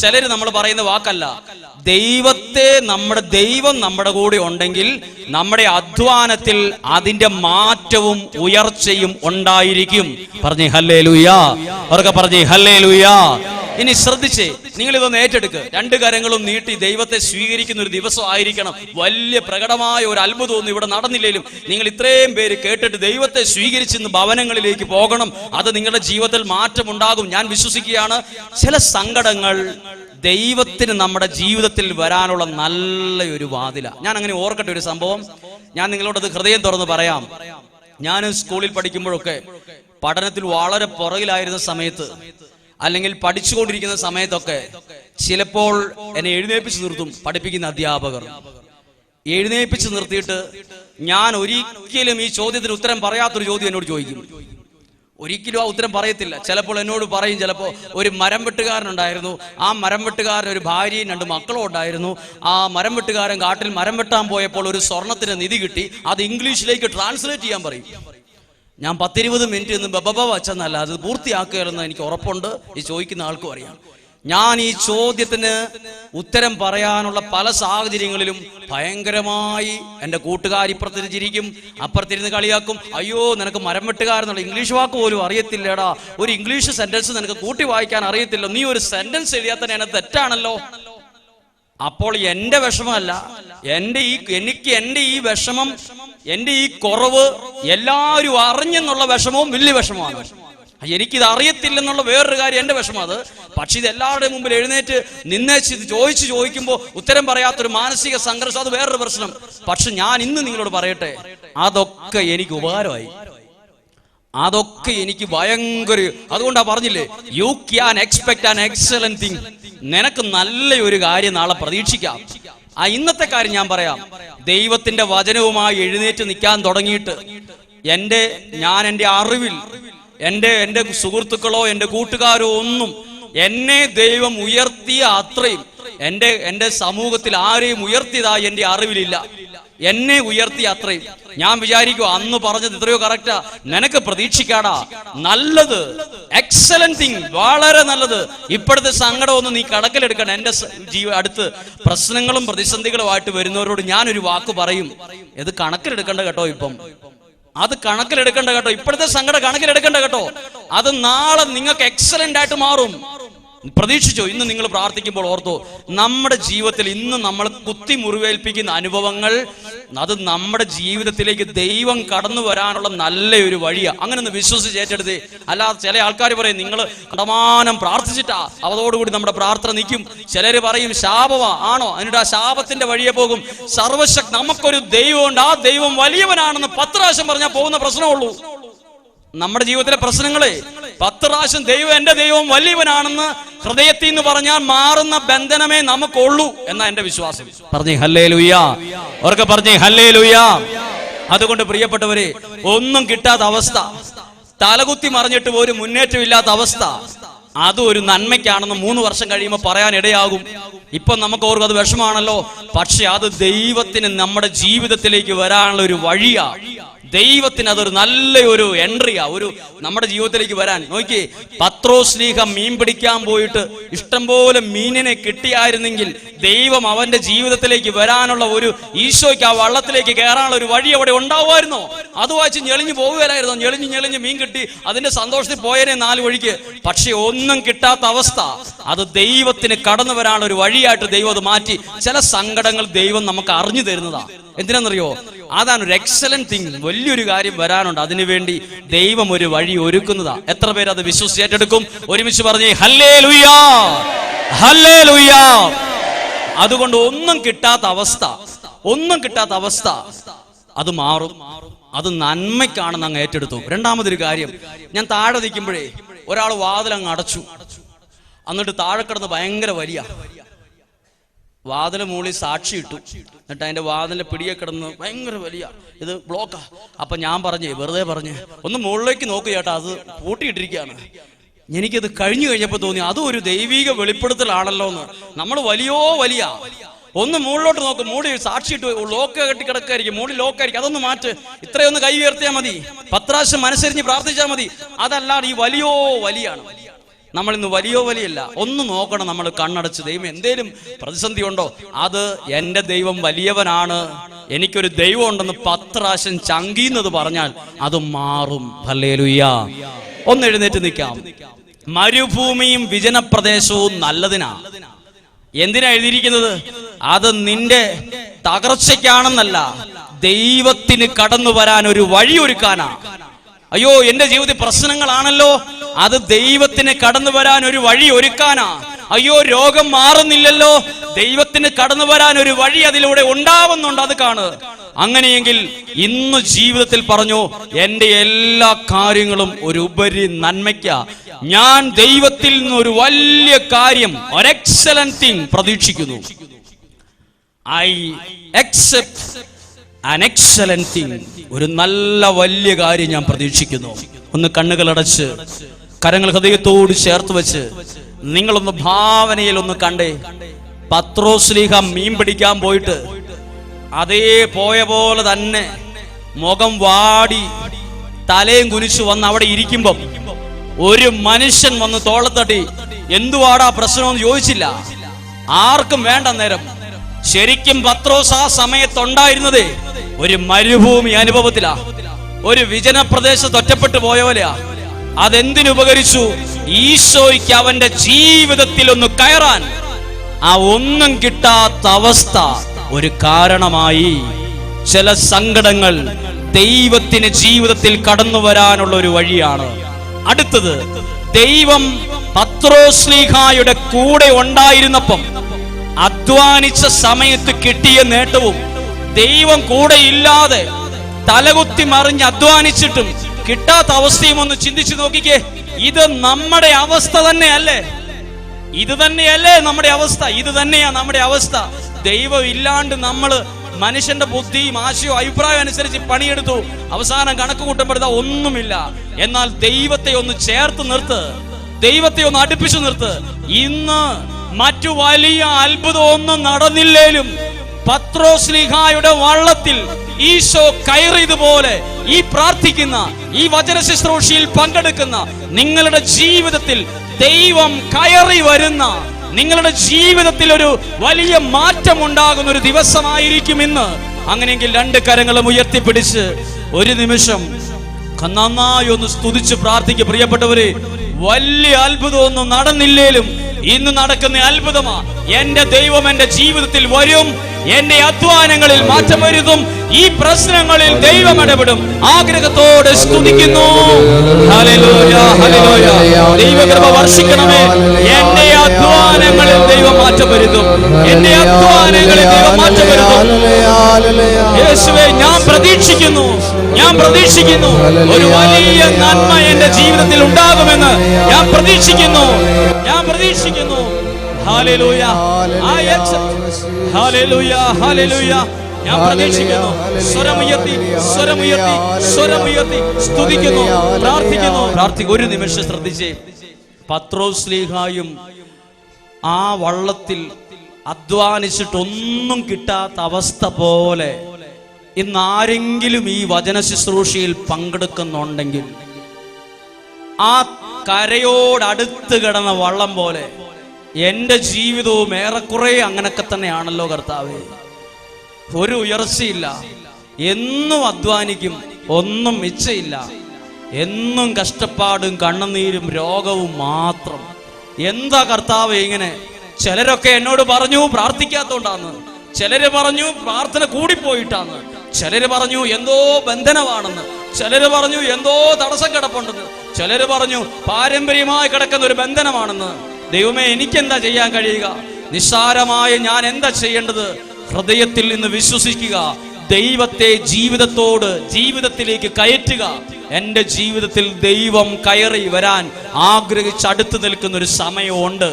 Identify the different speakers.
Speaker 1: ചിലര് നമ്മൾ പറയുന്ന വാക്കല്ല. ദൈവത്തെ നമ്മുടെ ദൈവം നമ്മുടെ കൂടെ ഉണ്ടെങ്കിൽ നമ്മുടെ അധ്വാനത്തിൽ അതിന്റെ മാറ്റവും ഉയർച്ചയും ഉണ്ടായിരിക്കും. പറഞ്ഞേ ഹല്ലേ ലുയാ അവർക്ക് പറഞ്ഞേ ഹല്ലേ ലുയാ ഇനി ശ്രദ്ധിച്ചേ നിങ്ങൾ ഇതൊന്ന് ഏറ്റെടുക്ക്. രണ്ട് കരങ്ങളും നീട്ടി ദൈവത്തെ സ്വീകരിക്കുന്ന ഒരു ദിവസം ആയിരിക്കണം വലിയ പ്രകടമായ ഒരു അത്ഭുതമൊന്നും ഇവിടെ നടന്നില്ലെങ്കിലും നിങ്ങൾ ഇത്രയും പേര് കേട്ടിട്ട് ദൈവത്തെ സ്വീകരിച്ചിന്ന് ഭവനങ്ങളിലേക്ക് പോകണം. അത് നിങ്ങളുടെ ജീവിതത്തിൽ മാറ്റമുണ്ടാകും. ഞാൻ വിശ്വസിക്കുകയാണ് ചില സങ്കടങ്ങൾ ദൈവത്തിന് നമ്മുടെ ജീവിതത്തിൽ വരാനുള്ള നല്ലൊരു വാതില. ഞാൻ അങ്ങനെ ഓർക്കട്ടെ ഒരു സംഭവം. ഞാൻ നിങ്ങളോട് അത് ഹൃദയം തുറന്ന് പറയാം. ഞാൻ സ്കൂളിൽ പഠിക്കുമ്പോഴൊക്കെ പഠനത്തിൽ വളരെ പുറകിലായിരുന്ന സമയത്ത് അല്ലെങ്കിൽ പഠിച്ചുകൊണ്ടിരിക്കുന്ന സമയത്തൊക്കെ ചിലപ്പോൾ എന്നെ എഴുന്നേൽപ്പിച്ചു നിർത്തും പഠിപ്പിക്കുന്ന അധ്യാപകർ. എഴുന്നേൽപ്പിച്ചു നിർത്തിയിട്ട് ഞാൻ ഒരിക്കലും ഈ ചോദ്യത്തിന് ഉത്തരം പറയാത്തൊരു ചോദ്യം എന്നോട് ചോദിക്കും. ഒരിക്കലും ആ ഉത്തരം പറയത്തില്ല. ചിലപ്പോൾ എന്നോട് പറയും ചിലപ്പോൾ ഒരു മരം വെട്ടുകാരനുണ്ടായിരുന്നു. ആ മരം വെട്ടുകാരൻ ഒരു ഭാര്യയും രണ്ട് മക്കളും ഉണ്ടായിരുന്നു. ആ മരം വെട്ടുകാരൻ കാട്ടിൽ മരം വെട്ടാൻ പോയപ്പോൾ ഒരു സ്വർണത്തിന് നിധി കിട്ടി. അത് ഇംഗ്ലീഷിലേക്ക് ട്രാൻസ്ലേറ്റ് ചെയ്യാൻ പറയും. ഞാൻ പത്തിരുപത് മിനിറ്റ് നിന്ന് ബബബ വച്ചെന്നല്ല അത് പൂർത്തിയാക്കുകയെന്ന് എനിക്ക് ഉറപ്പുണ്ട്. ഈ ചോദിക്കുന്ന ആൾക്കും അറിയാം. ഞാൻ ഈ ചോദ്യത്തിന് ഉത്തരം പറയാനുള്ള പല സാഹചര്യങ്ങളിലും ഭയങ്കരമായി എന്റെ കൂട്ടുകാർ ഇപ്പുറത്തിരുന്ന് ചിരിക്കും അപ്പുറത്തിരുന്ന് കളിയാക്കും. അയ്യോ നിനക്ക് മരം വെട്ടുകാരെന്നുള്ള ഇംഗ്ലീഷ് വാക്ക് പോലും അറിയത്തില്ലടാ. ഒരു ഇംഗ്ലീഷ് സെന്റൻസ് നിനക്ക് കൂട്ടി വായിക്കാൻ അറിയത്തില്ല. നീ ഒരു സെന്റൻസ് എഴുതിയാൽ തന്നെ എന്നെ തെറ്റാണല്ലോ. അപ്പോൾ എന്റെ വിഷമമല്ല എന്റെ ഈ എനിക്ക് എന്റെ ഈ വിഷമം എന്റെ ഈ കുറവ് എല്ലാവരും അറിഞ്ഞെന്നുള്ള വിഷമവും വലിയ വിഷമമാണ്. എനിക്കിത് അറിയത്തില്ലെന്നുള്ള വേറൊരു കാര്യം എന്റെ വിഷമം അത്. പക്ഷെ ഇത് എല്ലാവരുടെയും മുമ്പിൽ എഴുന്നേറ്റ് നിന്നേച്ച് ഇത് ചോദിച്ച് ചോദിക്കുമ്പോൾ ഉത്തരം പറയാത്തൊരു മാനസിക സംഘർഷം അത് വേറൊരു പ്രശ്നം. പക്ഷെ ഞാൻ ഇന്ന് നിങ്ങളോട് പറയട്ടെ അതൊക്കെ എനിക്ക് ഉപകാരമായി. അതൊക്കെ എനിക്ക് ഭയങ്കര അതുകൊണ്ടാ പറഞ്ഞില്ലേ you can expect an excellent thing നിനക്ക് നല്ലൊരു കാര്യം നാളെ പ്രതീക്ഷിക്കാം. ആ ഇന്നത്തെ കാര്യം ഞാൻ പറയാം. ദൈവത്തിന്റെ വചനവുമായി എഴുന്നേറ്റ് നിൽക്കാൻ തുടങ്ങിയിട്ട് എന്റെ ഞാൻ എന്റെ അറിവിൽ എന്റെ എന്റെ സുഹൃത്തുക്കളോ എന്റെ കൂട്ടുകാരോ ഒന്നും എന്നെ ദൈവം ഉയർത്തിയ അത്രയും എന്റെ എന്റെ സമൂഹത്തിൽ ആരെയും ഉയർത്തിയതായി എന്റെ അറിവിലില്ല. എന്നെ ഉയർത്തി അത്രയും. ഞാൻ വിചാരിക്കും അന്ന് പറഞ്ഞത് എത്രയോ കറക്റ്റാ നിനക്ക് പ്രതീക്ഷിക്കാടാ. നല്ലത് എക്സലന്റ് തിങ് വളരെ നല്ലത്. ഇപ്പോഴത്തെ സങ്കടമൊന്നും നീ കണക്കിലെടുക്കണം എന്റെ ജീവ അടുത്ത് പ്രശ്നങ്ങളും പ്രതിസന്ധികളുമായിട്ട് വരുന്നവരോട് ഞാനൊരു വാക്ക് പറയും. ഇത് കണക്കിലെടുക്കണ്ട കേട്ടോ ഇപ്പം. അത് കണക്കിലെടുക്കണ്ട കേട്ടോ. ഇപ്പോഴത്തെ സങ്കടം കണക്കിലെടുക്കണ്ട കേട്ടോ. അത് നാളെ നിങ്ങൾക്ക് എക്സലന്റ് ആയിട്ട് മാറും. പ്രതീക്ഷിച്ചോ? ഇന്ന് നിങ്ങൾ പ്രാർത്ഥിക്കുമ്പോൾ ഓർത്തോ നമ്മുടെ ജീവിതത്തിൽ ഇന്ന് നമ്മൾ കുത്തി മുറിവേൽപ്പിക്കുന്ന അനുഭവങ്ങൾ അത് നമ്മുടെ ജീവിതത്തിലേക്ക് ദൈവം കടന്നു വരാനുള്ള നല്ലൊരു വഴിയാണ് അങ്ങനെ ഒന്ന് വിശ്വസിച്ച് ഏറ്റെടുത്തേ. അല്ലാതെ ചില ആൾക്കാർ പറയും നിങ്ങൾ കടമാനം പ്രാർത്ഥിച്ചിട്ടാ. അവതോടുകൂടി നമ്മുടെ പ്രാർത്ഥന നിൽക്കും. ചിലർ പറയും ശാപമാ. ആണോ? എന്നിട്ട് ആ ശാപത്തിന്റെ വഴിയെ പോകും. സർവശക് നമുക്കൊരു ദൈവമുണ്ട്. ആ ദൈവം വലിയവനാണെന്ന് പത്ത് പ്രാവശ്യം പറഞ്ഞാൽ പോകുന്ന പ്രശ്നമുള്ളൂ നമ്മുടെ ജീവിതത്തിലെ പ്രശ്നങ്ങളെ പത്ത് പ്രാവശ്യം ദൈവം എന്റെ ദൈവം വലിയവനാണെന്ന് ഹൃദയത്തിൽ നിന്ന് പറഞ്ഞാൽ മാറുന്ന ബന്ധനമേ നമുക്കുള്ളൂ എന്നാ എന്റെ വിശ്വാസം. പറഞ്ഞു ഹല്ലേ ലുയ്യ അവർക്ക് പറഞ്ഞേ ഹല്ലേ ലുയ്യ അതുകൊണ്ട് പ്രിയപ്പെട്ടവരെ ഒന്നും കിട്ടാത്ത അവസ്ഥ. തലകുത്തി മറിഞ്ഞിട്ട് ഒരു മുന്നേറ്റമില്ലാത്ത അവസ്ഥ. അത് ഒരു നന്മയ്ക്കാണെന്ന് മൂന്ന് വർഷം കഴിയുമ്പോൾ പറയാൻ ഇടയാകും. ഇപ്പൊ നമുക്ക് ഓർക്കും അത് വിഷമാണല്ലോ പക്ഷെ അത് ദൈവത്തിന് നമ്മുടെ ജീവിതത്തിലേക്ക് വരാനുള്ള ഒരു വഴിയാ. ദൈവത്തിന് അതൊരു നല്ല ഒരു എൻട്രിയാ ഒരു നമ്മുടെ ജീവിതത്തിലേക്ക് വരാൻ. നോക്കി പത്രോസ്ലീഹം മീൻ പിടിക്കാൻ പോയിട്ട് ഇഷ്ടംപോലെ മീനിനെ കിട്ടിയായിരുന്നെങ്കിൽ ദൈവം അവന്റെ ജീവിതത്തിലേക്ക് വരാനുള്ള ഒരു ഈശോയ്ക്ക് ആ വള്ളത്തിലേക്ക് കയറാനുള്ള ഒരു വഴി അവിടെ ഉണ്ടാവുമായിരുന്നോ? അത് വായിച്ച് ഞെളിഞ്ഞു പോകുകയായിരുന്നോ ഞെളിഞ്ഞ് ഞെളിഞ്ഞ് മീൻ കിട്ടി അതിന്റെ സന്തോഷത്തിൽ പോയനെ നാല് വഴിക്ക്. പക്ഷെ ഒന്നും കിട്ടാത്ത അവസ്ഥ. അത് ദൈവത്തിന് കടന്നു വരാനുള്ള ഒരു വഴിയായിട്ട് ദൈവം അത് മാറ്റി. ചില സങ്കടങ്ങൾ ദൈവം നമുക്ക് അറിഞ്ഞു തരുന്നതാ. എന്തിനാണെന്നറിയോ? അതാണ് ഒരു എക്സലന്റ് തിങ് വലിയൊരു കാര്യം വരാനുണ്ട്. അതിനുവേണ്ടി ദൈവം ഒരു വഴി ഒരുക്കുന്നതാ. എത്ര പേര് അത് വിശ്വസിച്ച് ഏറ്റെടുക്കും? ഒരുമിച്ച് പറഞ്ഞേ ഹല്ലേ ലുയ്യാ ഹല്ലേ അതുകൊണ്ട് ഒന്നും കിട്ടാത്ത അവസ്ഥ. ഒന്നും കിട്ടാത്ത അവസ്ഥ. അത് മാറും. അത് നന്മയ്ക്കാണെന്ന് അങ്ങ് ഏറ്റെടുത്തു. രണ്ടാമതൊരു കാര്യം. ഞാൻ താഴെ നിൽക്കുമ്പോഴേ ഒരാൾ വാതിൽ അങ്ങ് അടച്ചു. എന്നിട്ട് താഴെ കിടന്ന് ഭയങ്കര വലിയ. വാതിൽ മൂളി സാക്ഷി ഇട്ടു എന്നിട്ട് അതിന്റെ വാതിലിന്റെ പിടിയെ കിടന്ന് ഭയങ്കര വലിയ ഇത് ബ്ലോക്കാ. അപ്പൊ ഞാൻ പറഞ്ഞേ വെറുതെ പറഞ്ഞു ഒന്ന് മുകളിലേക്ക് നോക്കു ചേട്ടാ അത് പൂട്ടിയിട്ടിരിക്കുകയാണ്. എനിക്കത് കഴിഞ്ഞു കഴിഞ്ഞപ്പോ തോന്നി അതും ഒരു ദൈവിക വെളിപ്പെടുത്തലാണല്ലോ എന്ന് നമ്മൾ വലിയോ വലിയ. ഒന്ന് മുകളിലോട്ട് നോക്ക് മൂടി സാക്ഷിയിട്ട് ലോക്ക് കെട്ടി കിടക്കായിരിക്കും മൂടി ലോക്കായിരിക്കും അതൊന്ന് മാറ്റ്. ഇത്രയൊന്ന് കൈ ഉയർത്തിയാൽ മതി. പത്രാശം മനസ്സരിഞ്ഞ് പ്രാർത്ഥിച്ചാൽ മതി. അതല്ലാതെ ഈ വലിയോ വലിയാണ്. നമ്മൾ ഇന്ന് വലിയോ വലിയല്ല. ഒന്ന് നോക്കണം നമ്മൾ കണ്ണടച്ച്. ദൈവം എന്തേലും പ്രതിസന്ധി ഉണ്ടോ? അത് എന്റെ ദൈവം വലിയവനാണ്. എനിക്കൊരു ദൈവം ഉണ്ടെന്ന് പത്രാശം ചങ്കീന്നത് പറഞ്ഞാൽ അത് മാറും. ഹല്ലേലൂയ. ഒന്ന് എഴുന്നേറ്റ് നിൽക്കാം. മരുഭൂമിയും വിജനപ്രദേശവും നല്ലതിനാ. എന്തിനാ എഴുതിയിരിക്കുന്നത്? അത് നിന്റെ തകർച്ചയ്ക്കാണെന്നല്ല. ദൈവത്തിന് കടന്നു വരാൻ ഒരു വഴി ഒരുക്കാനാ. അയ്യോ എന്റെ ജീവിതത്തിൽ പ്രശ്നങ്ങളാണല്ലോ. അത് ദൈവത്തിന് കടന്നു വരാൻ ഒരു വഴി ഒരുക്കാനാ. അയ്യോ രോഗം മാറുന്നില്ലല്ലോ. ദൈവത്തിന് കടന്നു വരാൻ ഒരു വഴി അതിലൂടെ ഉണ്ടാവുന്നുണ്ട് അത് കാണ്. അങ്ങനെയെങ്കിൽ ഇന്ന് ജീവിതത്തിൽ പറഞ്ഞു എന്റെ എല്ലാ കാര്യങ്ങളും ഒരു ഉപരി നന്മയ്ക്ക. ഞാൻ ദൈവത്തിൽ നിന്ന് ഒരു വലിയ കാര്യം ഒരു എക്സലന്റ് തിങ് പ്രതീക്ഷിക്കുന്നു. I except an excellent thing ഒരു നല്ല വലിയ കാര്യം ഞാൻ പ്രതീക്ഷിക്കുന്നു. ഒന്ന് കണ്ണുകൾ അടച്ച് കരങ്ങൾ ഹൃദയത്തോട് ചേർത്ത് വെച്ച് നിങ്ങളൊന്ന് ഭാവനയിൽ ഒന്ന് കണ്ടേ പത്രോസ്ലീഹ മീൻ പിടിക്കാൻ പോയിട്ട് അതേ പോയ പോലെ തന്നെ മുഖം വാടി തലയും കുനിച്ചു വന്ന് അവിടെ ഇരിക്കുമ്പം ഒരു മനുഷ്യൻ വന്ന് തോളത്തട്ടി എന്തുവാടാ പ്രശ്നമെന്ന് ചോദിച്ചില്ല. ആർക്കും വേണ്ട നേരം. ശരിക്കും പത്രോസ് ആ സമയത്തുണ്ടായിരുന്നത് ഒരു മരുഭൂമി അനുഭവത്തിലാ. ഒരു വിജന പ്രദേശത്ത് ഒറ്റപ്പെട്ടു പോയവലെയാ അതെന്തിനുപകരിച്ചു? ഈശോയ്ക്ക് അവന്റെ ജീവിതത്തിൽ ഒന്ന് കയറാൻ. ആ ഒന്നും കിട്ടാത്ത അവസ്ഥ ഒരു കാരണമായി. ചില സങ്കടങ്ങൾ ദൈവത്തിന് ജീവിതത്തിൽ കടന്നു വരാനുള്ള ഒരു വഴിയാണ്. അടുത്തത് ദൈവം പത്രോസ്ലീഹായുടെ കൂടെ ഉണ്ടായിരുന്നപ്പം അധ്വാനിച്ച സമയത്ത് കിട്ടിയ നേട്ടവും ദൈവം കൂടെ ഇല്ലാതെ തലകുത്തി മറിഞ്ഞ് അധ്വാനിച്ചിട്ടും കിട്ടാത്ത അവസ്ഥയും ഒന്ന് ചിന്തിച്ചു നോക്കിക്കേ. ഇത് നമ്മുടെ അവസ്ഥ തന്നെയല്ലേ? ഇത് തന്നെയല്ലേ നമ്മുടെ അവസ്ഥ? ഇത് തന്നെയാ നമ്മുടെ അവസ്ഥ. ദൈവം ഇല്ലാണ്ട് നമ്മൾ മനുഷ്യന്റെ ബുദ്ധിയും ആശയവും അഭിപ്രായം അനുസരിച്ച് പണിയെടുത്തു. അവസാനം കണക്ക് കൂട്ടപ്പെടുത്ത ഒന്നുമില്ല. എന്നാൽ ദൈവത്തെ ഒന്ന് ചേർത്ത് നിർത്ത്. ദൈവത്തെ ഒന്ന് അടുപ്പിച്ചു നിർത്ത്. ഇന്ന് മറ്റു വലിയ അത്ഭുതമൊന്നും നടന്നില്ലേലും പത്രോസ്ലിഹായുടെ വള്ളത്തിൽ ഈശോ കയറിയതുപോലെ ഈ പ്രാർത്ഥിക്കുന്ന ഈ വചന ശുശ്രൂഷയിൽ പങ്കെടുക്കുന്ന നിങ്ങളുടെ ജീവിതത്തിൽ ദൈവം കയറി വരുന്ന നിങ്ങളുടെ ജീവിതത്തിൽ ഒരു വലിയ മാറ്റം ഉണ്ടാകുന്ന ഒരു ദിവസമായിരിക്കും ഇന്ന്. അങ്ങനെയെങ്കിൽ രണ്ട് കരങ്ങളും ഉയർത്തിപ്പിടിച്ച് ഒരു നിമിഷം നന്നായി ഒന്ന് സ്തുതിച്ച് പ്രാർത്ഥിക്കുക പ്രിയപ്പെട്ടവരെ. വലിയ അത്ഭുതമൊന്നും നടന്നില്ലേലും ഇന്ന് നടക്കുന്ന അത്ഭുതമാ. എന്റെ ദൈവം എന്റെ ജീവിതത്തിൽ വരും. എന്റെ അധ്വാനങ്ങളിൽ മാറ്റം വരുത്തും. ഈ പ്രശ്നങ്ങളിൽ ദൈവം ഇടപെടും. ആഗ്രഹത്തോടെ സ്തുതിക്കുന്നു. ദൈവകൃപ വർഷിക്കണമേ. എന്റെ അധ്വാനങ്ങളിൽ ദൈവം മാറ്റം വരുത്തും. എന്റെ അധ്വാനങ്ങളിൽ ദൈവം മാറ്റം വരുത്തും. യേശുവെ ഞാൻ പ്രതീക്ഷിക്കുന്നു. ഞാൻ പ്രതീക്ഷിക്കുന്നു. ഒരു വലിയ നന്മ എന്റെ ജീവിതത്തിൽ ഉണ്ടാകുമെന്ന് ഞാൻ പ്രതീക്ഷിക്കുന്നു. ഞാൻ പ്രതീക്ഷിക്കുന്നു. ഞാൻ പ്രതീക്ഷിക്കുന്നു. സ്വരമുയർത്തി സ്വരമുയർത്തി സ്വരമുയർത്തി സ്തുതിക്കുന്നു പ്രാർത്ഥിക്കുന്നു. പ്രാർത്ഥിക്കും ഒരു നിമിഷം ശ്രദ്ധിച്ചേ. പത്രോസ്ലീഹായും ആ വള്ളത്തിൽ അധ്വാനിച്ചിട്ടൊന്നും കിട്ടാത്ത അവസ്ഥ പോലെ ഇന്ന് ആരെങ്കിലും ഈ വചന ശുശ്രൂഷയിൽ പങ്കെടുക്കുന്നുണ്ടെങ്കിൽ ആ കരയോടടുത്ത് കിടന്ന വള്ളം പോലെ എന്റെ ജീവിതവും ഏറെക്കുറെ അങ്ങനൊക്കെ തന്നെയാണല്ലോ കർത്താവേ. ഒരു ഉയർച്ചയില്ല. എന്നും അധ്വാനിക്കും ഒന്നും മിച്ചയില്ല എന്നും കഷ്ടപ്പാടും കണ്ണുനീരും രോഗവും മാത്രം. എന്താ കർത്താവ് ഇങ്ങനെ? ചിലരൊക്കെ എന്നോട് പറഞ്ഞു പ്രാർത്ഥിക്കാത്തോണ്ടാന്ന്. ചിലര് പറഞ്ഞു പ്രാർത്ഥന കൂടിപ്പോയിട്ടാന്ന്. ചിലര് പറഞ്ഞു എന്തോ ബന്ധനമാണെന്ന്. ചിലര് പറഞ്ഞു എന്തോ തടസ്സം കിടപ്പുണ്ടെന്ന്. ചിലര് പറഞ്ഞു പാരമ്പര്യമായി കിടക്കുന്ന ഒരു ബന്ധനമാണെന്ന്. ദൈവമേ എനിക്കെന്താ ചെയ്യാൻ കഴിയുക? നിസ്സാരമായ ഞാൻ എന്താ ചെയ്യേണ്ടത്? ഹൃദയത്തിൽ നിന്ന് വിശ്വസിക്കുക. ദൈവത്തെ ജീവിതത്തോട് ജീവിതത്തിലേക്ക് കയറ്റുക. എന്റെ ജീവിതത്തിൽ ദൈവം കയറി വരാൻ ആഗ്രഹിച്ച് അടുത്ത് നിൽക്കുന്ന ഒരു സമയമുണ്ട്.